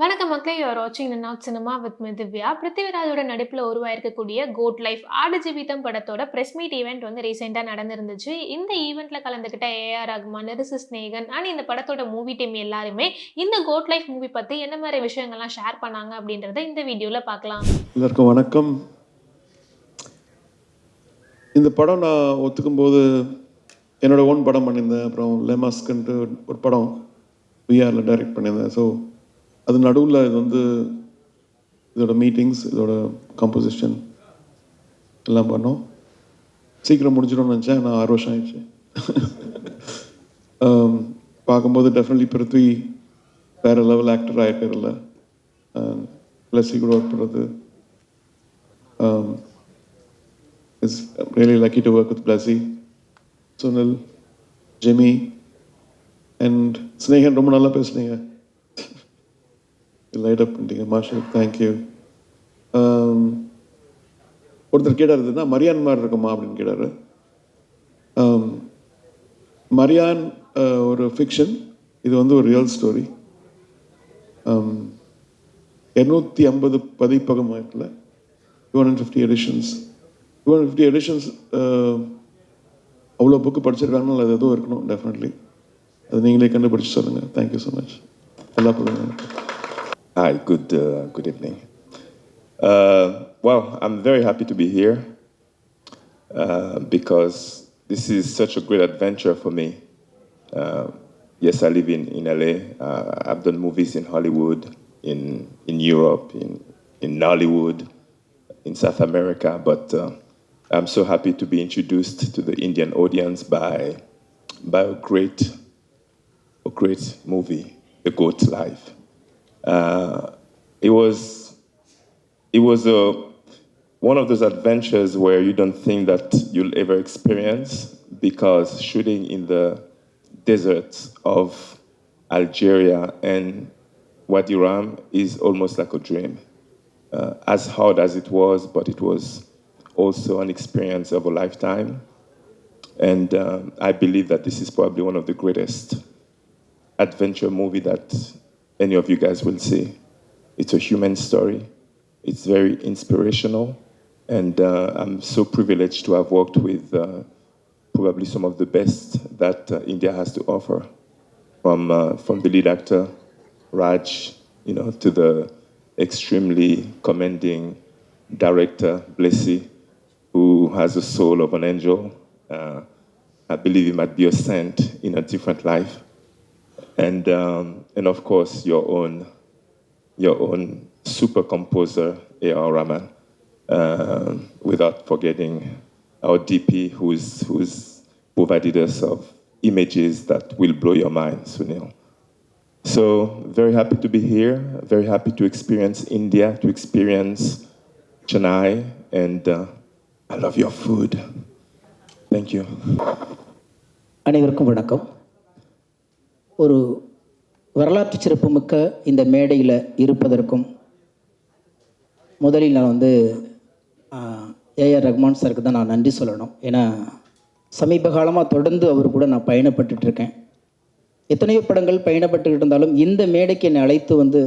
வணக்கம் மக்களே யூஆர் வாட்சிங் not cinema with me Divya. பிருத்திவிராஜோட நடிப்பில் உருவாயிருக்கக்கூடிய கோட் லைஃப் ஆடு ஜீவிதம் படத்தோட ப்ரெஸ் மீட் ஈவெண்ட் வந்து ரீசெண்டாக நடந்திருந்துச்சு. இந்த ஈவெண்ட்டில் கலந்துக்கிட்ட ஏஆர் ரகுமான் நெருசு ஸ்நேகன் அண்ட் இந்த படத்தோட மூவி டீம் எல்லாருமே இந்த கோட் லைஃப் மூவி பற்றி என்ன மாதிரி விஷயங்கள்லாம் ஷேர் பண்ணாங்க அப்படின்றத இந்த வீடியோவில் பார்க்கலாம். எல்லாருக்கும் வணக்கம். இந்த படம் நான் ஒத்துக்கும் போது என்னோட ஓன் படம் பண்ணியிருந்தேன். அப்புறம் லெமாஸ்க்குன்ட்டு ஒரு படம் விஆரில் டைரக்ட் பண்ணியிருந்தேன். ஸோ அது நடுவில் இது வந்து இதோட மீட்டிங்ஸ் இதோட கம்போசிஷன் எல்லாம் பண்ணோம். சீக்கிரம் முடிஞ்சிடும்னு நினச்சேன் நான் ஆறு வருஷம் ஆயிடுச்சு. பார்க்கும்போது டெஃபினெட்லி பிருத்வி வேறு லெவல் ஆக்டர் ஆகிட்டார்ல ப்ளஸ் கூட ஒர்க் பண்ணுறது is really lucky to work with Blessy Sunil Jemi and Snehan ரொம்ப நல்லா பேசுனீங்க. லைட் அப் பண்ணிட்டீங்க. மாஷல் தேங்க்யூ um, ஒருத்தர் கேட்டார் இதுனா மரியான் மாதிரி இருக்குமா அப்படின்னு கேட்டார். Um, மரியான் ஒரு ஃபிக்ஷன் இது வந்து ஒரு ரியல் ஸ்டோரி இரநூத்தி ஐம்பது பதிப்பகம் ஆயிட்டுல two hundred fifty editions two hundred fifty editions அவ்வளோ புக்கு படிச்சிருக்காங்கன்னு அது எதுவும் இருக்கணும் டெஃபினெட்லி அது நீங்களே கண்டுபிடிச்சி சொல்லுங்கள் தேங்க்யூ ஸோ மச் எல்லா புகழும் Hi, good, uh, good evening. Uh, well, I'm very happy to be here uh, because this is such a great adventure for me. Uh, yes, I live in, in LA. Uh, I've done movies in Hollywood, in, in Europe, in, in Nollywood, in South America, but uh, I'm so happy to be introduced to the Indian audience by, by a great, a great movie, A Goat's Life. Uh, it was it was a one of those adventures where you don't think that you'll ever experience because shooting in the deserts of Algeria and Wadi Ram is almost like a dream. Uh, as hard as it was, but it was also an experience of a lifetime. And um, I believe that this is probably one of the greatest adventure movie that any of you guys will see. It's a human story. It's very inspirational, and uh, I'm so privileged to have worked with uh, probably some of the best that uh, India has to offer, from uh, from the lead actor Raj, you know, to the extremely commending director Blessy, who has the soul of an angel. Uh, I believe he might be a saint in a different life and um, and of course your own your own super composer A.R. Rahman, um, without forgetting our DP who's who's provided us of images that will blow your mind, Sunil. So very happy to be here. Very happy to experience India, to experience Chennai, and uh, I love your food. Thank you. அனைவருக்கும் வணக்கம் ஒரு வரலாற்று சிறப்புமிக்க இந்த மேடையில் இருப்பதற்கும் முதலில் நான் வந்து ஏஆர் ரஹ்மான் சாருக்கு தான் நான் நன்றி சொல்லணும். ஏன்னா சமீப காலமாக தொடர்ந்து அவர் கூட நான் பயணப்பட்டுட்டு இருக்கேன். எத்தனையோ படங்கள் பயணப்பட்டுக்கிட்டு இருந்தாலும் இந்த மேடைக்கு என்னை அழைத்து வந்து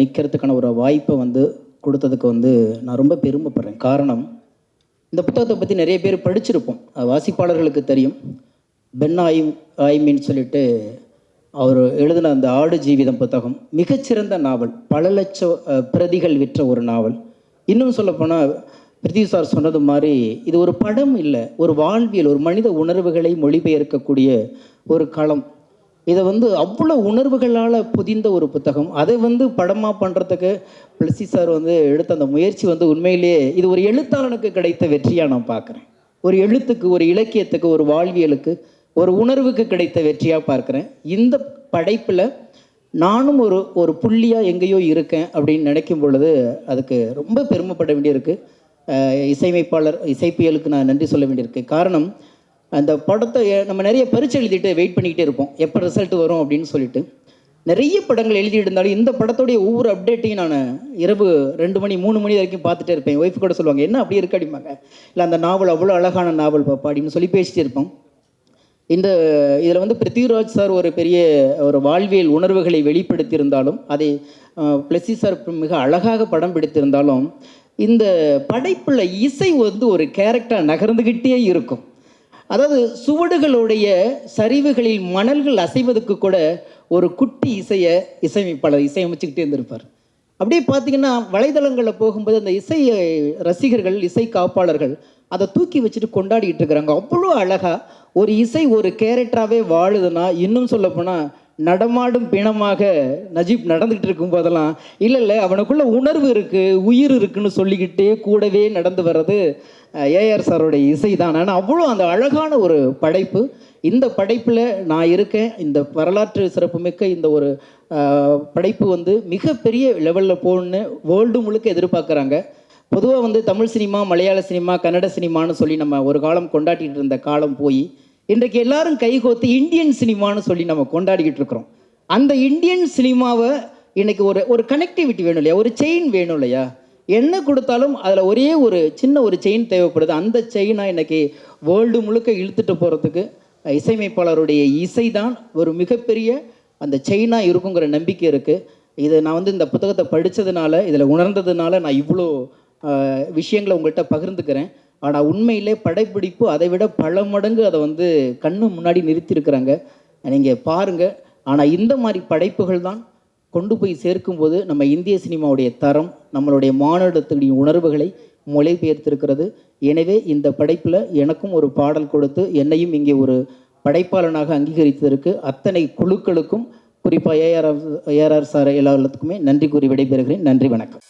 நிற்கிறதுக்கான ஒரு வாய்ப்பை வந்து கொடுத்ததுக்கு வந்து நான் ரொம்ப பெருமைப்படுறேன். காரணம் இந்த புத்தகத்தை பற்றி நிறைய பேர் படிச்சிருப்போம். வாசிப்பாளர்களுக்கு தெரியும். பென் ஆயும் ஆய்மின்னு சொல்லிட்டு அவர் எழுதின அந்த ஆடு ஜீவிதம் புத்தகம் மிகச்சிறந்த நாவல் பல லட்சம் பிரதிகள் விற்ற ஒரு நாவல். இன்னும் சொல்லப்போனால் பிரித்தி சார் சொன்னது மாதிரி இது ஒரு படம் இல்லை ஒரு வாழ்வியல் ஒரு மனித உணர்வுகளை மொழிபெயர்க்கக்கூடிய ஒரு களம். இதை வந்து அவ்வளோ உணர்வுகளால் புதிந்த ஒரு புத்தகம். அதை வந்து படமாக பண்ணுறதுக்கு பிளசி சார் வந்து எடுத்த அந்த முயற்சி வந்து உண்மையிலேயே இது ஒரு எழுத்தாளனுக்கு கிடைத்த வெற்றியாக நான் பார்க்குறேன் ஒரு எழுத்துக்கு ஒரு இலக்கியத்துக்கு ஒரு வாழ்வியலுக்கு ஒரு உணர்வுக்கு கிடைத்த வெற்றியாக பார்க்குறேன். இந்த படைப்பில் நானும் ஒரு ஒரு புள்ளியாக எங்கேயோ இருக்கேன் அப்படின்னு நினைக்கும் பொழுது அதுக்கு ரொம்ப பெருமைப்பட வேண்டியிருக்கு. இசையமைப்பாளர் இசைப்பியலுக்கு நான் நன்றி சொல்ல வேண்டியிருக்கு. காரணம் அந்த படத்தை நம்ம நிறைய பரிச்சு எழுதிட்டு வெயிட் பண்ணிக்கிட்டே இருப்போம். எப்போ ரிசல்ட் வரும் அப்படின்னு சொல்லிட்டு. நிறைய படங்கள் எழுதிட்டு இருந்தாலும் இந்த படத்துடைய ஒவ்வொரு அப்டேட்டையும் நான் இரவு ரெண்டு மணி மூணு மணி வரைக்கும் பார்த்துட்டே இருப்பேன். ஒய்ஃப் கூட சொல்லுவாங்க என்ன அப்படி இருக்கு? அப்படிம்பாங்க. இல்லை அந்த நாவல் அவ்வளோ அழகான நாவல் பாப்பா அப்படின்னு சொல்லி பேசிட்டு இருப்போம். இந்த இதில் வந்து பிருத்திவிராஜ் சார் ஒரு பெரிய ஒரு வாழ்வியல் உணர்வுகளை வெளிப்படுத்தியிருந்தாலும் அதை பிளஸி சார் மிக அழகாக படம் பிடித்திருந்தாலும் இந்த படைப்பில் இசை வந்து ஒரு கேரக்டர் நகர்ந்துக்கிட்டே இருக்கும். அதாவது சுவடுகளுடைய சரிவுகளில் மணல்கள் அசைவதற்கு கூட ஒரு குட்டி இசையை இசையமைப்பாளர் இசையமைச்சுக்கிட்டே இருந்திருப்பார். அப்படியே பார்த்தீங்கன்னா வலைதளங்களில் போகும்போது அந்த இசை ரசிகர்கள் இசை காப்பாளர்கள் அதை தூக்கி வச்சுட்டு கொண்டாடிட்டு இருக்கிறாங்க. அவ்வளோ அழகாக ஒரு இசை ஒரு கேரக்டராகவே வாழுதுன்னா இன்னும் சொல்லப்போனால் நடமாடும் பிணமாக நஜீப் நடந்துகிட்டு இருக்கும் போதெல்லாம் இல்லை இல்லை அவனுக்குள்ள உணர்வு இருக்குது உயிர் இருக்குன்னு சொல்லிக்கிட்டே கூடவே நடந்து வர்றது ஏஆர் சாரோடைய இசை தான். ஆனால் அவ்வளோ அந்த அழகான ஒரு படைப்பு. இந்த படைப்பில் நான் இருக்கேன். இந்த வரலாற்று சிறப்புமிக்க இந்த ஒரு படைப்பு வந்து மிகப்பெரிய லெவலில் போகணுன்னு வேர்ல்டு முழுக்க எதிர்பார்க்குறாங்க. பொதுவாக வந்து தமிழ் சினிமா மலையாள சினிமா கன்னட சினிமான்னு சொல்லி நம்ம ஒரு காலம் கொண்டாடிட்டு இருந்த காலம் போய் இன்றைக்கு எல்லாரும் கைகோத்து இந்தியன் சினிமான்னு சொல்லி நம்ம கொண்டாடிக்கிட்டு இருக்கிறோம். அந்த இந்தியன் சினிமாவை இன்னைக்கு ஒரு ஒரு கனெக்டிவிட்டி வேணும் இல்லையா? ஒரு செயின் வேணும் இல்லையா? என்ன கொடுத்தாலும் அதில் ஒரே ஒரு சின்ன ஒரு செயின் தேவைப்படுது. அந்த செயினாக இன்னைக்கு வேர்ல்டு முழுக்க இழுத்துட்டு போகிறதுக்கு இசையமைப்பாளருடைய இசை தான் ஒரு மிகப்பெரிய அந்த செயினாக இருக்குங்கிற நம்பிக்கை இருக்குது இதை நான் வந்து இந்த புத்தகத்தை படித்ததுனால இதில் உணர்ந்ததுனால நான் இவ்வளோ விஷயங்களை உங்கள்கிட்ட பகிர்ந்துக்கிறேன். ஆனால் உண்மையிலே படைப்பிடிப்பு அதை விட பல மடங்கு அதை வந்து கண்ணு முன்னாடி நிறுத்தியிருக்கிறாங்க. நீங்கள் பாருங்கள் ஆனால் இந்த மாதிரி படைப்புகள் தான் கொண்டு போய் சேர்க்கும்போது நம்ம இந்திய சினிமாவுடைய தரம் நம்மளுடைய மாநிலத்துடைய உணர்வுகளை மொழிபெயர்த்திருக்கிறது. எனவே இந்த படைப்பில் எனக்கும் ஒரு பாடல் கொடுத்து என்னையும் இங்கே ஒரு படைப்பாளனாக அங்கீகரித்ததற்கு அத்தனை குழுக்களுக்கும் குறிப்பாக ஏஆர் ஏஆர்ஆர் சார் எல்லாத்துக்குமே நன்றி கூறி விடைபெறுகிறேன். நன்றி வணக்கம்.